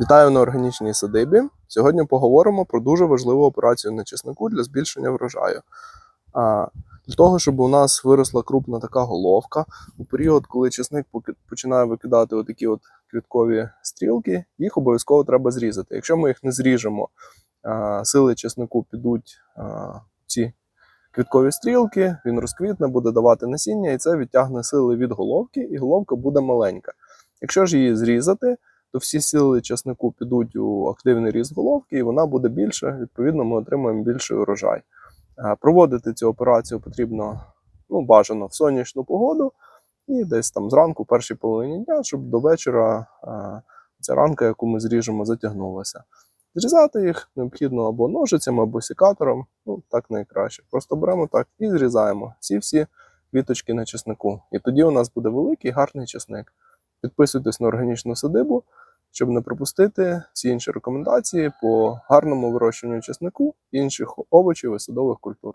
Вітаю на органічній садибі. Сьогодні поговоримо про дуже важливу операцію на чеснику для збільшення врожаю. А, Для того, щоб у нас виросла крупна така головка, у період, коли чесник починає викидати отакі от квіткові стрілки, їх обов'язково треба зрізати. Якщо ми їх не зріжемо, а, сили чеснику підуть а, ці квіткові стрілки, він розквітне, буде давати насіння, і це відтягне сили від головки, і головка буде маленька. Якщо ж її зрізати, то всі сили часнику підуть у активний ріст головки, і вона буде більше. Відповідно, ми отримаємо більший урожай. Е, Проводити цю операцію потрібно ну, бажано в сонячну погоду і десь там зранку, першій половині дня, щоб до вечора е, ця ранка, яку ми зріжемо, затягнулася. Зрізати їх необхідно або ножицями, або сікатором, ну так найкраще. Просто беремо так і зрізаємо всі-всі квіточки на чеснику. І тоді у нас буде великий гарний чесник. Підписуйтесь на органічну садибу, щоб не пропустити всі інші рекомендації по гарному вирощуванню чеснику інших овочів і садових культур.